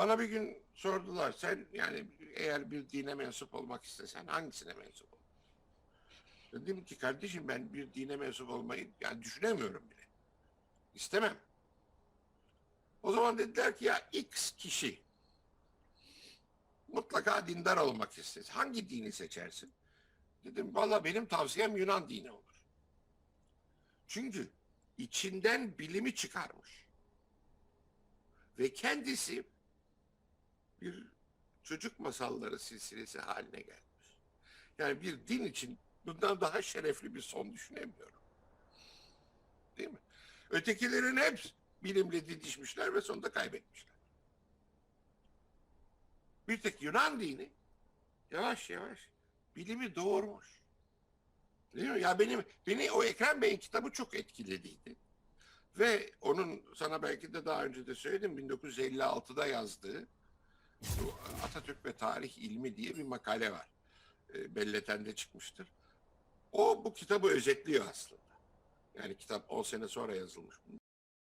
Bana bir gün sordular sen yani eğer bir dine mensup olmak istesen hangisine mensup ol? Dedim ki kardeşim ben bir dine mensup olmayı yani düşünemiyorum bile. İstemem. O zaman dediler ki ya X kişi mutlaka dindar olmak ister. Hangi dini seçersin? Dedim valla benim tavsiyem Yunan dini olur. Çünkü içinden bilimi çıkarmış. Ve kendisi bir çocuk masalları silsilesi haline gelmiş. Yani bir din için bundan daha şerefli bir son düşünemiyorum. Değil mi? Ötekilerin hepsi bilimle didişmişler ve sonunda kaybetmişler. Bir tek Yunan dini yavaş yavaş bilimi doğurmuş. Değil mi? Ya benim beni o Ekrem Bey'in kitabı çok etkilediydi. Ve onun sana belki de daha önce de söyledim 1956'da yazdığı Atatürk ve Tarih İlmi diye bir makale var. E, Belleten'de çıkmıştır. O bu kitabı özetliyor aslında. Yani kitap 10 sene sonra yazılmış.